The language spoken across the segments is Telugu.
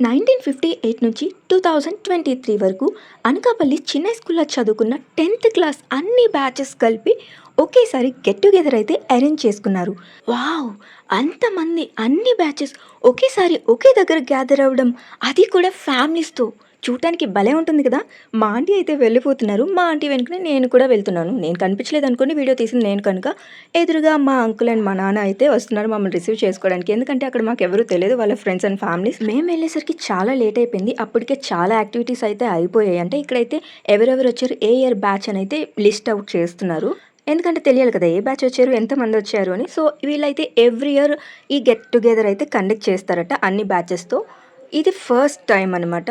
నైన్టీన్ ఫిఫ్టీ ఎయిట్ నుంచి టూ థౌజండ్ ట్వంటీ త్రీ వరకు అనకాపల్లి చిన్న స్కూల్లో చదువుకున్న టెన్త్ క్లాస్ అన్ని బ్యాచెస్ కలిపి ఒకేసారి గెట్ టుగెదర్ అయితే అరేంజ్ చేసుకున్నారు. వావ్! అంతమంది అన్ని బ్యాచెస్ ఒకేసారి ఒకే దగ్గర గ్యాదర్ అవ్వడం అది కూడా ఫ్యామిలీస్తో. చూడటానికి భలే ఉంటుంది కదా. మా ఆంటీ అయితే వెళ్ళిపోతున్నారు. మా ఆంటీ వెనుకనే నేను కూడా వెళ్తున్నాను. నేను కనిపించలేదు అనుకోని వీడియో తీసింది నేను కనుక. ఎదురుగా మా అంకుల్ అండ్ మా నాన్న అయితే వస్తున్నారు మమ్మల్ని రిసీవ్ చేసుకోవడానికి. ఎందుకంటే అక్కడ మాకు ఎవరు తెలియదు. వాళ్ళ ఫ్రెండ్స్ అండ్ ఫ్యామిలీస్. మేము వెళ్ళేసరికి చాలా లేట్ అయిపోయింది. అప్పటికే చాలా యాక్టివిటీస్ అయితే అయిపోయాయి. అంటే ఇక్కడైతే ఎవరెవరు వచ్చారు ఏ ఇయర్ బ్యాచ్ అని అయితే లిస్ట్ అవుట్ చేస్తున్నారు. ఎందుకంటే తెలియాలి కదా ఏ బ్యాచ్ వచ్చారు ఎంతమంది వచ్చారు అని. సో వీళ్ళైతే ఎవ్రీ ఇయర్ ఈ గెట్ టుగెదర్ అయితే కండక్ట్ చేస్తారట అన్ని బ్యాచెస్తో. ఇది ఫస్ట్ టైం అనమాట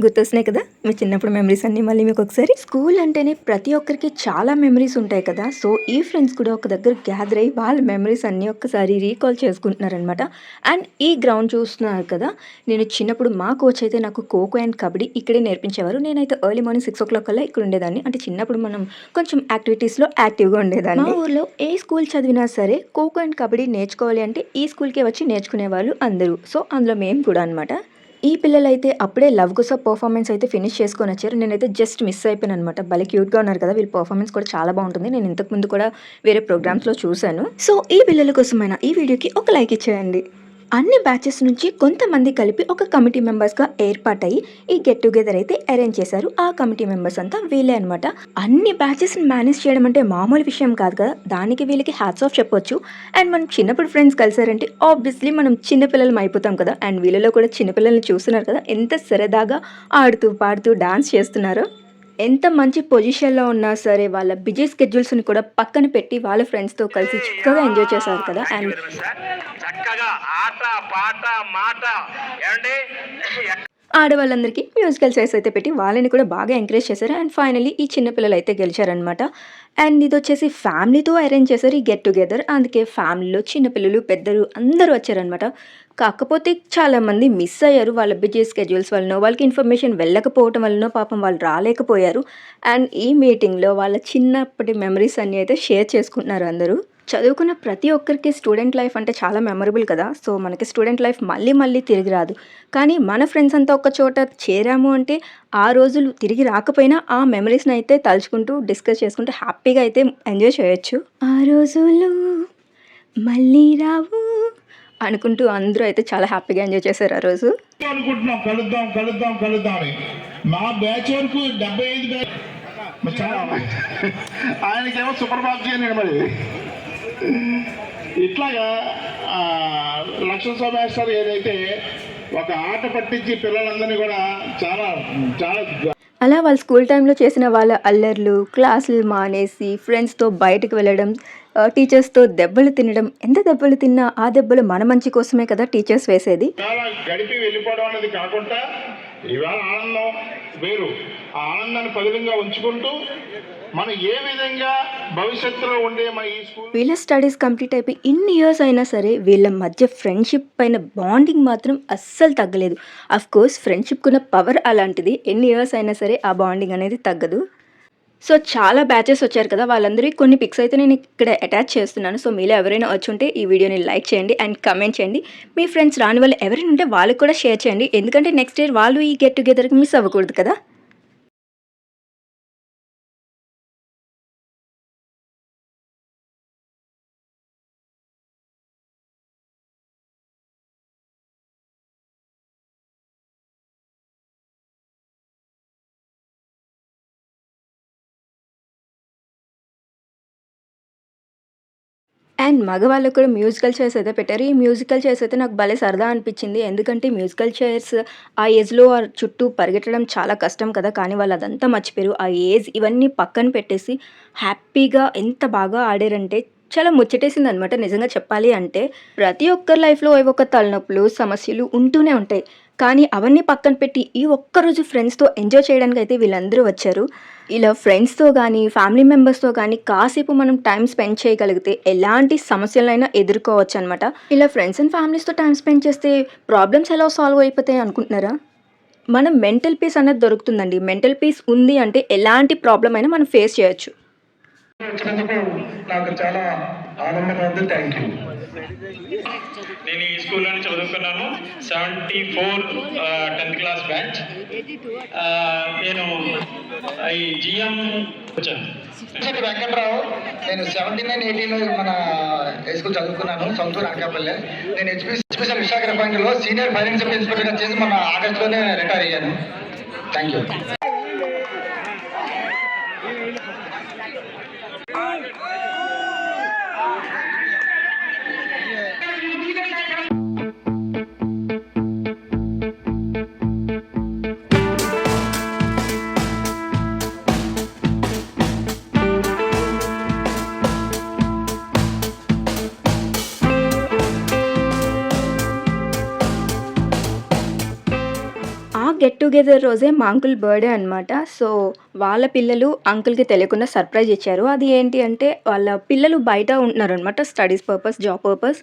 గుర్తొస్తున్నాయి కదా? మీ చిన్నప్పుడు మెమరీస్ అన్నీ మళ్ళీ మీకు ఒకసారి. స్కూల్ అంటేనే ప్రతి ఒక్కరికి చాలా మెమరీస్ ఉంటాయి కదా? సో ఈ ఫ్రెండ్స్ కూడా ఒక దగ్గర గ్యాదర్ అయ్యి వాళ్ళ మెమరీస్ అన్నీ ఒక్కసారి రీకాల్ చేసుకుంటున్నారనమాట అండ్ ఈ గ్రౌండ్ చూస్తున్నారు కదా? నేను చిన్నప్పుడు మా కోచ్ అయితే నాకు ఖోఖో అండ్ కబడ్డీ ఇక్కడే నేర్పించేవారు. నేనైతే early morning six o'clock కల్లా ఇక్కడ ఉండేదాన్ని. అంటే చిన్నప్పుడు మనం కొంచెం యాక్టివిటీస్లో యాక్టివ్గా ఉండేదాన్ని. మా ఊర్లో ఏ స్కూల్ చదివినా సరే ఖోఖో అండ్ కబడ్డీ నేర్చుకోవాలి అంటే ఈ స్కూల్కే వచ్చి నేర్చుకునే వాళ్ళు అందరూ. సో అందులో మేము కూడా అనమాట ఈ పిల్లలైతే అప్పుడే లవ్ కోసం పర్ఫార్మెన్స్ అయితే ఫినిష్ చేసుకొని వచ్చారు. నేనైతే జస్ట్ మిస్ అయిపోయాను అనమాట భలే క్యూట్గా ఉన్నారు కదా వీళ్ళ పర్ఫార్మెన్స్ కూడా చాలా బాగుంటుంది. నేను ఇంతకు ముందు కూడా వేరే ప్రోగ్రామ్స్లో చూశాను. సో ఈ పిల్లల కోసమైనా ఈ వీడియోకి ఒక లైక్ ఇచ్చేయండి. అన్ని బ్యాచెస్ నుంచి కొంతమంది కలిపి ఒక కమిటీ మెంబర్స్గా ఏర్పాటయ్యి ఈ గెట్ టుగెదర్ అయితే అరేంజ్ చేశారు. ఆ కమిటీ మెంబర్స్ అంతా వీళ్ళే అనమాట అన్ని బ్యాచెస్ని మేనేజ్ చేయడం అంటే మామూలు విషయం కాదు కదా. దానికి వీళ్ళకి హ్యాట్స్ ఆఫ్ చెప్పొచ్చు. అండ్ మనం చిన్నప్పుడు ఫ్రెండ్స్ కలిసారంటే ఆబ్వియస్లీ మనం చిన్నపిల్లలం అయిపోతాం కదా. అండ్ వీళ్ళలో కూడా చిన్నపిల్లల్ని చూస్తున్నారు కదా. ఎంత సరదాగా ఆడుతూ పాడుతూ డాన్స్ చేస్తున్నారో. ఎంత మంచి పొజిషన్లో ఉన్నా సరే వాళ్ళ బిజీ స్కెడ్యూల్స్ని కూడా పక్కన పెట్టి వాళ్ళ ఫ్రెండ్స్తో కలిసి చక్కగా ఎంజాయ్ చేశారు కదా. అండ్ చక్కగా ఆట పాట మాట. ఆడవాళ్ళందరికీ మ్యూజికల్ చైర్స్ అయితే పెట్టి వాళ్ళని కూడా బాగా ఎంకరేజ్ చేశారు. అండ్ ఫైనలీ ఈ చిన్నపిల్లలు అయితే గెలిచారనమాట అండ్ ఇది వచ్చేసి ఫ్యామిలీతో అరేంజ్ చేశారు ఈ గెట్ టుగెదర్. అందుకే ఫ్యామిలీలో చిన్నపిల్లలు పెద్దలు అందరూ వచ్చారనమాట కాకపోతే చాలామంది మిస్ అయ్యారు. వాళ్ళ బిజీ స్కెడ్యూల్స్ వలన వాళ్ళకి ఇన్ఫర్మేషన్ వెళ్ళకపోవటం వలన పాపం వాళ్ళు రాలేకపోయారు. అండ్ ఈ మీటింగ్లో వాళ్ళ చిన్నప్పటి మెమరీస్ అన్నీ అయితే షేర్ చేసుకుంటున్నారు అందరూ. చదువుకున్న ప్రతి ఒక్కరికి స్టూడెంట్ లైఫ్ అంటే చాలా మెమరబుల్ కదా. సో మనకి స్టూడెంట్ లైఫ్ మళ్ళీ మళ్ళీ తిరిగి రాదు. కానీ మన ఫ్రెండ్స్ అంతా ఒక చోట చేరాము అంటే ఆ రోజులు తిరిగి రాకపోయినా ఆ మెమరీస్ని అయితే తలుచుకుంటూ డిస్కస్ చేసుకుంటూ హ్యాపీగా అయితే ఎంజాయ్ చేయొచ్చు. ఆ రోజులు మళ్ళీ రావు అనుకుంటూ అందరూ అయితే చాలా హ్యాపీగా ఎంజాయ్ చేశారు ఆ రోజు. అనుకుంటున్నాం కలుద్దాం కలుద్దాం కలుద్దాం అని. మా బ్యాచ్ వరకు డెబ్బై ఐదు బ్యాచ్ మరి చాలా ఆయనకేమో సూపర్ బాక్స్ చేయను మరి. ఇట్లాగా ఆ, లక్ష్మణ మాస్టర్ ఏదైతే ఒక ఆట పట్టించి పిల్లలందరినీ కూడా చాలా చాలా అలా వాళ్ళ స్కూల్ టైంలో చేసిన వాళ్ళ అల్లర్లు క్లాసులు మానేసి ఫ్రెండ్స్తో బయటకు వెళ్ళడం టీచర్స్తో దెబ్బలు తినడం ఎంత దెబ్బలు తిన్నా ఆ దెబ్బలు మన మంచి కోసమే కదా టీచర్స్ వేసేది? చాలా గడిపి వెళ్ళిపోవడం అనేది కాకుండా ఇవాళ ఆనందం వేరు. ఆ ఆనందాన్ని పదిలంగా ఉంచుకుంటూ మనం ఏ విధంగా భవిష్యత్తులో ఉండే ఈ స్కూల్ వీళ్ళ స్టడీస్ కంప్లీట్ అయిపోయి ఇన్ని ఇయర్స్ అయినా సరే వీళ్ళ మధ్య ఫ్రెండ్షిప్ పైన బాండింగ్ మాత్రం అస్సలు తగ్గలేదు. అఫ్ కోర్స్ ఫ్రెండ్షిప్కి ఉన్న పవర్ అలాంటిది. ఎన్ని ఇయర్స్ అయినా సరే ఆ బాండింగ్ అనేది తగ్గదు. సో చాలా బ్యాచెస్ వచ్చారు కదా వాళ్ళందరికీ కొన్ని పిక్స్ అయితే నేను ఇక్కడ అటాచ్ చేస్తున్నాను. సో మీలో ఎవరైనా వచ్చి ఉంటే ఈ వీడియోని లైక్ చేయండి అండ్ కమెంట్ చేయండి. మీ ఫ్రెండ్స్ రాని వాళ్ళు ఎవరైనా ఉంటే వాళ్ళకి కూడా షేర్ చేయండి. ఎందుకంటే నెక్స్ట్ ఇయర్ వాళ్ళు ఈ గెట్ టుగెదర్కి మిస్ అవ్వకూడదు కదా. అండ్ మగవాళ్ళకు కూడా మ్యూజికల్ చైర్స్ అయితే పెట్టారు. ఈ మ్యూజికల్ చైర్స్ అయితే నాకు భలే సరదా అనిపించింది. ఎందుకంటే మ్యూజికల్ చైర్స్ ఆ ఏజ్లో ఆ చుట్టూ పరిగెట్టడం చాలా కష్టం కదా. కానీ వాళ్ళు అదంతా మర్చిపోయారు. ఆ ఏజ్ ఇవన్నీ పక్కన పెట్టేసి హ్యాపీగా ఎంత బాగా ఆడారంటే చాలా ముచ్చటేసింది అనమాట నిజంగా చెప్పాలి అంటే ప్రతి ఒక్కరి లైఫ్లో ఏవో ఒక తలనొప్పులు సమస్యలు ఉంటూనే ఉంటాయి. కానీ అవన్నీ పక్కన పెట్టి ఈ ఒక్కరోజు ఫ్రెండ్స్తో ఎంజాయ్ చేయడానికి అయితే వీళ్ళందరూ వచ్చారు. ఇలా ఫ్రెండ్స్తో కానీ ఫ్యామిలీ మెంబర్స్తో కానీ కాసేపు మనం టైం స్పెండ్ చేయగలిగితే ఎలాంటి సమస్యలైనా ఎదుర్కోవచ్చు అనమాట ఇలా ఫ్రెండ్స్ అండ్ ఫ్యామిలీస్తో టైం స్పెండ్ చేస్తే ప్రాబ్లమ్స్ ఎలా సాల్వ్ అయిపోతాయి అనుకుంటున్నారా? మనం మెంటల్ పీస్ అనేది దొరుకుతుందండి. మెంటల్ పీస్ ఉంది అంటే ఎలాంటి ప్రాబ్లం అయినా మనం ఫేస్ చేయొచ్చు. నాకు చాలా థ్యాంక్ యూ నేను ఈ స్కూల్లోనే చదువుకున్నాను. Seventy four tenth class batch. నేను ఈ జిఎం వచ్చాను. చెట్టు వెంకట్రావు. నేను సెవెంటీ నైన్ ఎయిటీలో మన హై స్కూల్ చదువుకున్నాను సొంతూరు అనకాపల్లె. నేను హెచ్పి స్పెషల్ విశాఖపట్నంలో సీనియర్ ఫైనాన్షియల్ ఇన్స్పెక్టర్గా చేసి మన ఆగస్టులోనే రిటైర్ అయ్యాను. Thank you. గెట్ టుగెదర్ రోజే మా అంకుల్ బర్త్డే అనమాట సో వాళ్ళ పిల్లలు అంకుల్కి తెలియకుండా సర్ప్రైజ్ ఇచ్చారు. అది ఏంటి అంటే వాళ్ళ పిల్లలు బయట ఉంటున్నారు అనమాట studies purpose job purpose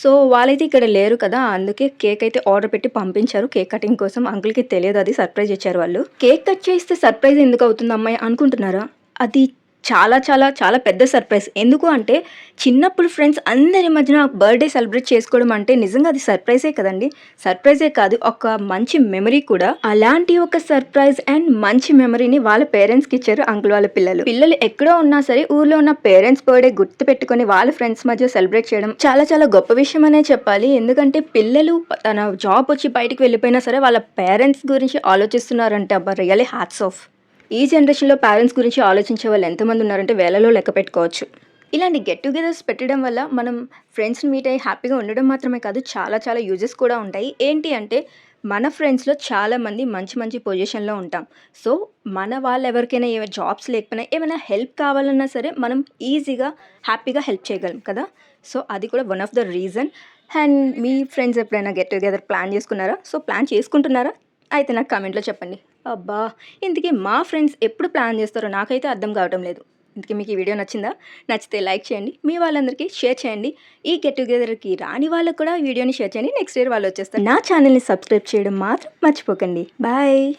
so వాళ్ళైతే ఇక్కడ లేరు కదా అందుకే కేక్ అయితే ఆర్డర్ పెట్టి పంపించారు. కేక్ కటింగ్ కోసం అంకుల్కి తెలియదు అది సర్ప్రైజ్ ఇచ్చారు వాళ్ళు. కేక్ కట్ చేస్తే సర్ప్రైజ్ ఎందుకు అవుతుంది అమ్మాయి అనుకుంటున్నారా? అది చాలా చాలా చాలా పెద్ద సర్ప్రైజ్ ఎందుకు అంటే చిన్నప్పుడు ఫ్రెండ్స్ అందరి మధ్యన బర్త్డే సెలబ్రేట్ చేసుకోవడం అంటే నిజంగా అది సర్ప్రైజే కదండి. సర్ప్రైజే కాదు ఒక మంచి మెమరీ కూడా. అలాంటి ఒక సర్ప్రైజ్ అండ్ మంచి మెమరీని వాళ్ళ పేరెంట్స్కి ఇచ్చారు అంకుల్ వాళ్ళ పిల్లలు. పిల్లలు ఎక్కడో ఉన్నా సరే ఊర్లో ఉన్న పేరెంట్స్ బర్త్డే గుర్తు పెట్టుకొని వాళ్ళ ఫ్రెండ్స్ మధ్య సెలబ్రేట్ చేయడం చాలా చాలా గొప్ప విషయం అనే చెప్పాలి. ఎందుకంటే పిల్లలు తన జాబ్ వచ్చి బయటికి వెళ్ళిపోయినా సరే వాళ్ళ పేరెంట్స్ గురించి ఆలోచిస్తున్నారంటే అబ్బా రియలీ హ్యాట్స్ ఆఫ్ ఈ జనరేషన్లో పేరెంట్స్ గురించి ఆలోచించే వాళ్ళు ఎంతమంది ఉన్నారంటే వేలలో లెక్క పెట్టుకోవచ్చు. ఇలాంటి గెట్ టుగెదర్స్ పెట్టడం వల్ల మనం ఫ్రెండ్స్ని మీట్ అయ్యి హ్యాపీగా ఉండడం మాత్రమే కాదు చాలా చాలా యూజెస్ కూడా ఉంటాయి. ఏంటి అంటే మన ఫ్రెండ్స్లో చాలామంది మంచి మంచి పొజిషన్లో ఉంటాం. సో మన వాళ్ళు ఎవరికైనా ఏమైనా జాబ్స్ లేకపోయినా ఏమైనా హెల్ప్ కావాలన్నా సరే మనం ఈజీగా హ్యాపీగా హెల్ప్ చేయగలం కదా? సో అది కూడా one of the reason and me friends ఎప్పుడైనా గెట్ టుగెదర్ ప్లాన్ చేసుకున్నారా? సో ప్లాన్ చేసుకుంటున్నారా? అయితే నాకు కామెంట్లో చెప్పండి. అబ్బా ఇంతకీ మా ఫ్రెండ్స్ ఎప్పుడు ప్లాన్ చేస్తారో నాకైతే అర్థం కావటం లేదు. ఇంతకీ మీకు ఈ వీడియో నచ్చిందా? నచ్చితే లైక్ చేయండి మీ వాళ్ళందరికీ షేర్ చేయండి. ఈ గెట్ టుగెదర్కి రాని వాళ్ళకు కూడా వీడియోని షేర్ చేయండి నెక్స్ట్ ఇయర్ వాళ్ళు వచ్చేస్తారు. నా ఛానల్ని సబ్స్క్రైబ్ చేయడం మాత్రం మర్చిపోకండి. బాయ్.